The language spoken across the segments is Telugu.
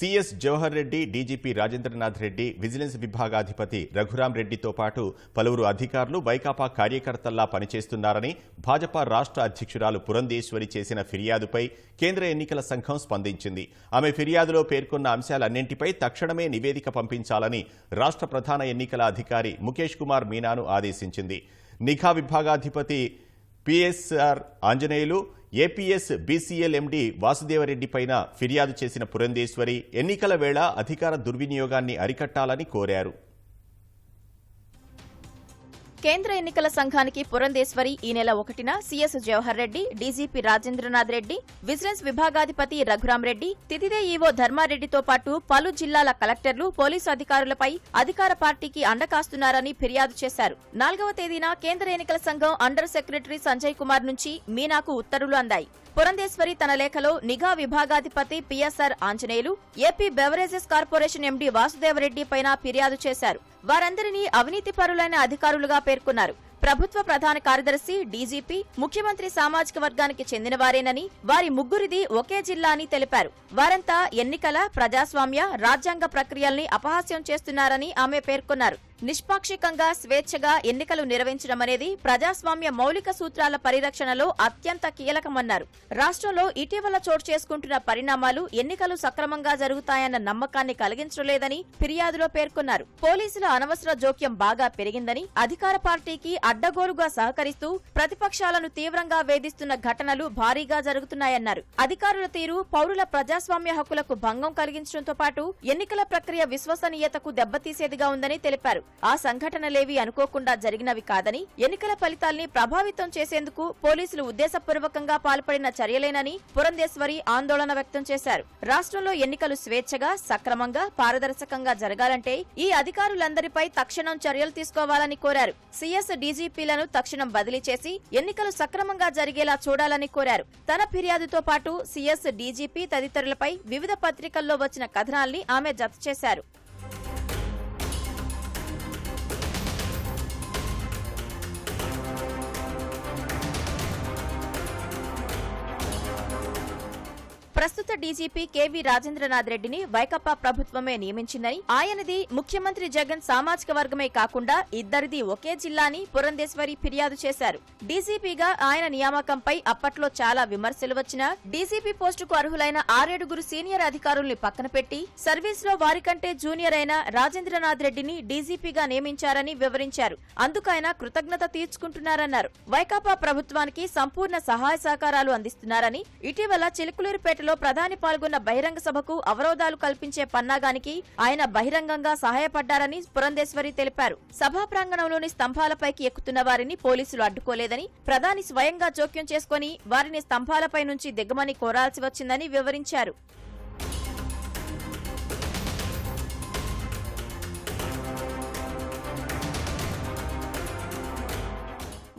CS Jawahar Reddy DGP Rajendranath Reddy vigilance విభాగాధిపతి Raghuram రెడ్డితో పాటు పలువురు అధికారులు వైకాపా కార్యకర్తల్లా పనిచేస్తున్నారని భాజపా రాష్ట్ర అధ్యక్షురాలు పురంధేశ్వరి చేసిన ఫిర్యాదుపై కేంద్ర ఎన్నికల సంఘం స్పందించింది. ఆమె ఫిర్యాదులో పేర్కొన్న అంశాలన్నింటిపై తక్షణమే నివేదిక పంపించాలని రాష్ట్ర ప్రధాన ఎన్నికల అధికారి ముఖేష్ కుమార్ మీనాను ఆదేశించింది. నిఘా విభాగాధిపతి PSR Anjaneyulu APS BCL MD Vasudeva Reddy పైన ఫిర్యాదు చేసిన పురంధేశ్వరి ఎన్నికల వేళ అధికార దుర్వినియోగాన్ని అరికట్టాలని కోరారు. కేంద్ర ఎన్నికల సంఘానికి పురంధేశ్వరి ఈ నెల ఒకటిన CS Jawahar Reddy DGP Rajendranath Reddy vigilance విభాగాధిపతి Raghuram Reddy తితిదే ఈవో ధర్మారెడ్డితో పాటు పలు జిల్లాల కలెక్టర్లు పోలీసు అధికారులపై అధికార పార్టీకి అండకాస్తున్నారని ఫిర్యాదు చేశారు. నాలుగవ తేదీన కేంద్ర ఎన్నికల సంఘం అండర్ సెక్రటరీ సంజయ్ కుమార్ నుంచి మీనాకు ఉత్తర్వులు అందాయి. పురంధేశ్వరి తన లేఖలో నిఘా విభాగాధిపతి PSR Anjaneyulu AP beverages corporation MD Vasudeva Reddy పైన ఫిర్యాదు చేశారు. వారందరినీ అవినీతి పరులైన అధికారులుగా పేర్కొన్నారు. ప్రభుత్వ ప్రధాన కార్యదర్శి డీజీపీ ముఖ్యమంత్రి సామాజిక వర్గానికి చెందినవారేనని వారి ముగ్గురిది ఒకే జిల్లా అని తెలిపారు. వారంతా ఎన్నికల ప్రజాస్వామ్య రాజ్యాంగ ప్రక్రియల్ని అపహాస్యం చేస్తున్నారని ఆమె పేర్కొన్నారు. నిష్పాక్షికంగా స్వేచ్ఛగా ఎన్నికలు నిర్వహించడమనేది ప్రజాస్వామ్య మౌలిక సూత్రాల పరిరక్షణలో అత్యంత కీలకమన్నారు. రాష్ట్రంలో ఇటీవల చోటు చేసుకుంటున్న పరిణామాలు ఎన్నికలు సక్రమంగా జరుగుతాయన్న నమ్మకాన్ని కలిగించలేదని ఫిర్యాదులో పేర్కొన్నారు. పోలీసుల అనవసర జోక్యం బాగా పెరిగిందని అధికార పార్టీకి అడ్డగోలుగా సహకరిస్తూ ప్రతిపక్షాలను తీవ్రంగా వేధిస్తున్న ఘటనలు భారీగా జరుగుతున్నాయన్నారు. అధికారుల తీరు పౌరుల ప్రజాస్వామ్య హక్కులకు భంగం కలిగించడంతో పాటు ఎన్నికల ప్రక్రియ విశ్వసనీయతకు దెబ్బతీసేదిగా ఉందని తెలిపారు. ఆ సంఘటనలేవి అనుకోకుండా జరిగినవి కాదని ఎన్నికల ఫలితాల్ని ప్రభావితం చేసేందుకు పోలీసులు ఉద్దేశపూర్వకంగా పాల్పడిన చర్యలేనని పురంధేశ్వరి ఆందోళన వ్యక్తం చేశారు. రాష్ట్రంలో ఎన్నికలు స్వేచ్ఛగా సక్రమంగా పారదర్శకంగా జరగాలంటే ఈ అధికారులందరిపై తక్షణం చర్యలు తీసుకోవాలని కోరారు. సీఎస్ డీజీపీలను తక్షణం బదిలీ చేసి ఎన్నికలు సక్రమంగా జరిగేలా చూడాలని కోరారు. తన ఫిర్యాదుతో పాటు సీఎస్ డీజీపీ తదితరులపై వివిధ పత్రికల్లో వచ్చిన కథనాల్ని ఆమె జత చేశారు. ప్రస్తుత డీజీపీ కేవీ రాజేంద్రనాథ్ రెడ్డిని వైకప్పా ప్రభుత్వమే నియమించిందని. ఆయనది ముఖ్యమంత్రి జగన్ సామాజిక వర్గమే కాకుండా ఇద్దరిది ఒకే జిల్లాని పురంధేశ్వరి ఫిర్యాదు చేశారు. డీజీపీగా ఆయన నియామకంపై అప్పట్లో చాలా విమర్శలు వచ్చినా డీజీపీ పోస్టుకు అర్హులైన ఆరేడుగురు సీనియర్ అధికారుల్ని పక్కన పెట్టి సర్వీస్లో వారికంటే జూనియర్ అయిన రాజేంద్రనాథ్ రెడ్డిని డీజీపీగా నియమించారని వివరించారు. అందుకైన కృతజ్ఞత తీర్చుకుంటున్నారన్నారు. వైకాపా ప్రభుత్వానికి సంపూర్ణ సహాయ సహకారాలు అందిస్తున్నారని ఇటీవల చిలుకులూరుపేటలో ప్రధాన ప్రధాని పాల్గొన్న బహిరంగ సభకు అవరోధాలు కల్పించే పన్నాగానికి ఆయన బహిరంగంగా సహాయపడ్డారని పురంధేశ్వరి తెలిపారు. సభా ప్రాంగణంలోని స్తంభాలపైకి ఎక్కుతున్న వారిని పోలీసులు అడ్డుకోలేదని ప్రధాని స్వయంగా జోక్యం చేసుకుని వారిని స్తంభాలపై నుంచి దిగమని కోరాల్సి వచ్చిందని వివరించారు.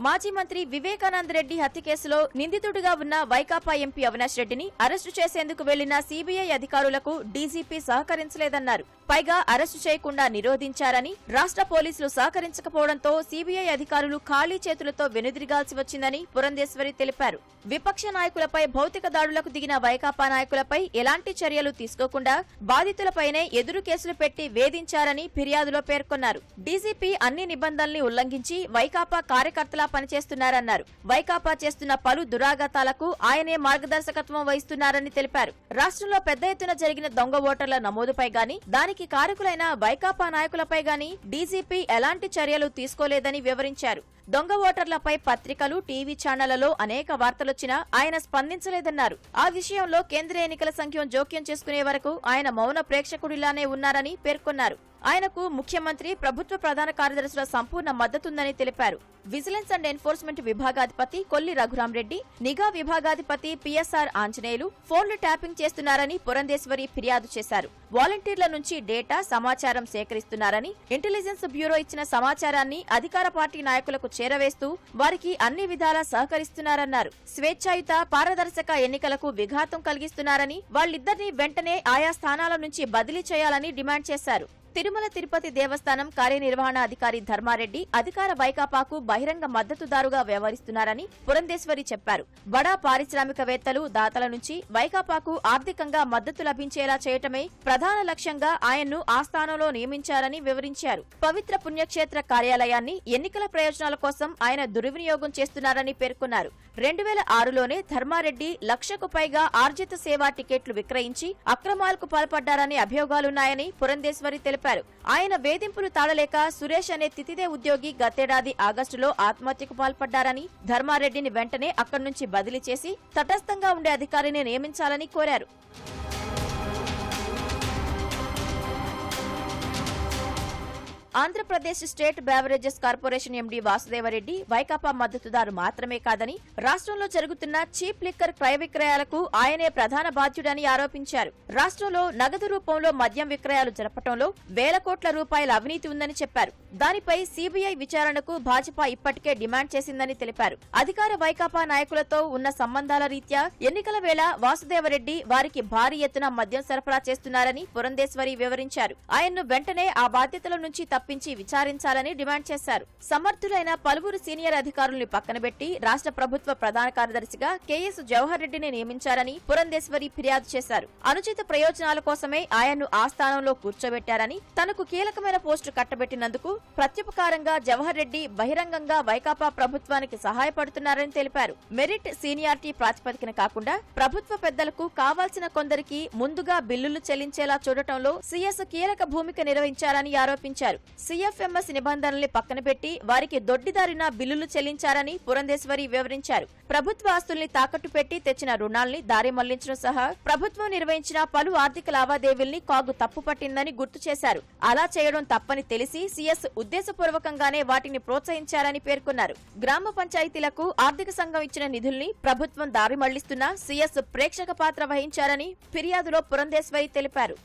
మాజీ మంత్రి వివేకానంద రెడ్డి హత్య కేసులో నిందితుడిగా ఉన్న వైకాపా ఎంపీ అవినాష్ రెడ్డిని అరెస్టు చేసేందుకు వెళ్ళిన సీబీఐ అధికారులకు డీజీపీ సహకరించలేదన్నారు. పైగా అరెస్టు చేయకుండా నిరోధించారని రాష్ట్ర పోలీసులు సహకరించకపోవడంతో సీబీఐ అధికారులు ఖాళీ చేతులతో వెనుదిరగాల్సి వచ్చిందని పురంధేశ్వరి తెలిపారు. విపక్ష నాయకులపై భౌతిక దాడులకు దిగిన వైకాపా నాయకులపై ఎలాంటి చర్యలు తీసుకోకుండా బాధితులపైనే ఎదురు కేసులు పెట్టి వేధించారని ఫిర్యాదులో పేర్కొన్నారు. డీజీపీ అన్ని నిబంధనల్ని ఉల్లంఘించి వైకాపా కార్యకర్తల పనిచేస్తున్నారన్నారు. వైకాపా చేస్తున్న పలు దురాఘాతాలకు ఆయనే మార్గదర్శకత్వం వహిస్తున్నారని తెలిపారు. రాష్ట్రంలో పెద్ద ఎత్తున జరిగిన దొంగ ఓటర్ల నమోదుపై గాని దానికి కారకులైన వైకాపా నాయకులపై గాని డీజీపీ ఎలాంటి చర్యలు తీసుకోలేదని వివరించారు. దొంగ ఓటర్లపై పత్రికలు టీవీ ఛానళ్ళలో అనేక వార్తలొచ్చినా ఆయన స్పందించలేదన్నారు. ఆ విషయంలో కేంద్ర ఎన్నికల సంఘం జోక్యం చేసుకునే వరకు ఆయన మౌన ప్రేక్షకుడిలానే ఉన్నారని పేర్కొన్నారు. ఆయనకు ముఖ్యమంత్రి ప్రభుత్వ ప్రధాన కార్యదర్శుల సంపూర్ణ మద్దతుందని తెలిపారు. విజిలెన్స్ అండ్ ఎన్ఫోర్స్మెంట్ విభాగాధిపతి కొల్లి రఘురాంరెడ్డి నిఘా విభాగాధిపతి పిఎస్ఆర్ ఆంజనేయులు ఫోన్లు ట్యాపింగ్ చేస్తున్నారని పురంధేశ్వరి ఫిర్యాదు చేశారు. వాలంటీర్ల నుంచి డేటా సమాచారం సేకరిస్తున్నారని ఇంటెలిజెన్స్ బ్యూరో ఇచ్చిన సమాచారాన్ని అధికార పార్టీ నాయకులకు చేరవేస్తూ వారికి అన్ని విధాలా సహకరిస్తున్నారన్నారు. స్వేచ్ఛాయుత పారదర్శక ఎన్నికలకు విఘాతం కలిగిస్తున్నారని వాళ్ళిద్దరినీ వెంటనే ఆయా స్థానాల నుంచి బదిలీ చేయాలని డిమాండ్ చేశారు. తిరుమల తిరుపతి దేవస్థానం కార్యనిర్వహణ అధికారి ధర్మారెడ్డి అధికార వైకాపాకు బహిరంగ మద్దతుదారుగా వ్యవహరిస్తున్నారని పురంధేశ్వరి చెప్పారు. బడా పారిశ్రామికవేత్తలు దాతల నుంచి వైకాపాకు ఆర్థికంగా మద్దతు లభించేలా చేయటమే ప్రధాన లక్ష్యంగా ఆయన్ను ఆ స్థానంలో నియమించారని వివరించారు. పవిత్ర పుణ్యక్షేత్ర కార్యాలయాన్ని ఎన్నికల ప్రయోజనాల కోసం ఆయన దుర్వినియోగం చేస్తున్నారని పేర్కొన్నారు. రెండు వేల ఆరులోనే ధర్మారెడ్డి లక్షకు పైగా ఆర్జిత సేవా టికెట్లు విక్రయించి అక్రమాలకు పాల్పడ్డారనే అభియోగాలున్నాయని పురంధేశ్వరి తెలిపారు. ఆయన వేధింపులు తాళలేక సురేష్ అనే తితిదే ఉద్యోగి గతేడాది ఆగస్టులో ఆత్మహత్యకు పాల్పడ్డారని ధర్మారెడ్డిని వెంటనే అక్కడి నుంచి బదిలీ చేసి తటస్థంగా ఉండే అధికారిని నియమించాలని కోరారు. Andhra Pradesh state beverages corporation MD Vasudeva Reddy Vaikapa మద్దతుదారు మాత్రమే కాదని రాష్ట్రంలో జరుగుతున్న చీప్ లిక్కర్ క్రయ విక్రయాలకు ఆయనే ప్రధాన బాధ్యుడని ఆరోపించారు. రాష్ట్రంలో నగదు రూపంలో మద్యం విక్రయాలు జరపటంలో వేల కోట్ల రూపాయల అవినీతి ఉందని చెప్పారు. దానిపై సీబీఐ విచారణకు భాజపా ఇప్పటికే డిమాండ్ చేసిందని తెలిపారు. అధికార వైకాపా నాయకులతో ఉన్న సంబంధాల రీత్యా ఎన్నికల వేళ వాసుదేవరెడ్డి వారికి భారీ ఎత్తున మద్యం సరఫరా చేస్తున్నారని పురంధేశ్వరి వివరించారు. ఆయన్ను వెంటనే ఆ బాధ్యతల నుంచి తప్పించి విచారించాలని డిమాండ్ చేశారు. సమర్థులైన పలువురు సీనియర్ అధికారుల్ని పక్కనబెట్టి రాష్ట్ర ప్రభుత్వ ప్రధాన కార్యదర్శిగా కేఎస్ జవహర్ రెడ్డిని నియమించారని పురంధేశ్వరి ఫిర్యాదు చేశారు. అనుచిత ప్రయోజనాల కోసమే ఆయన్ను ఆ స్థానంలో కూర్చోబెట్టారని తనకు కీలకమైన పోస్టు కట్టబెట్టినందుకు ప్రత్యుపకారంగా జవహర్ రెడ్డి బహిరంగంగా వైకాపా ప్రభుత్వానికి సహాయపడుతున్నారని తెలిపారు. మెరిట్ సీనియారిటీ ప్రాతిపదికన కాకుండా ప్రభుత్వ పెద్దలకు కావాల్సిన కొందరికి ముందుగా బిల్లులు చెల్లించేలా చూడటంలో సీఎస్ కీలక భూమిక నిర్వహించారని ఆరోపించారు. సీఎఫ్ఎంఎస్ నిబంధనల్ని పక్కన పెట్టి వారికి దొడ్డిదారిన బిల్లులు చెల్లించారని పురంధేశ్వరి వివరించారు. ప్రభుత్వ ఆస్తుల్ని తాకట్టు పెట్టి తెచ్చిన రుణాల్ని దారి మళ్ళించడం సహా ప్రభుత్వం నిర్వహించిన పలు ఆర్థిక లావాదేవీల్ని కాగు తప్పు పట్టిందని గుర్తు చేశారు. అలా చేయడం తప్పని తెలిసి సీఎస్ ఉద్దేశపూర్వకంగానే వాటిని ప్రోత్సహించారని పేర్కొన్నారు. గ్రామ పంచాయతీలకు ఆర్థిక సంఘం ఇచ్చిన నిధుల్ని ప్రభుత్వం దారి మళ్ళిస్తున్నా సీఎస్ ప్రేక్షక పాత్ర వహించారని ఫిర్యాదులో పురంధేశ్వరి తెలిపారు.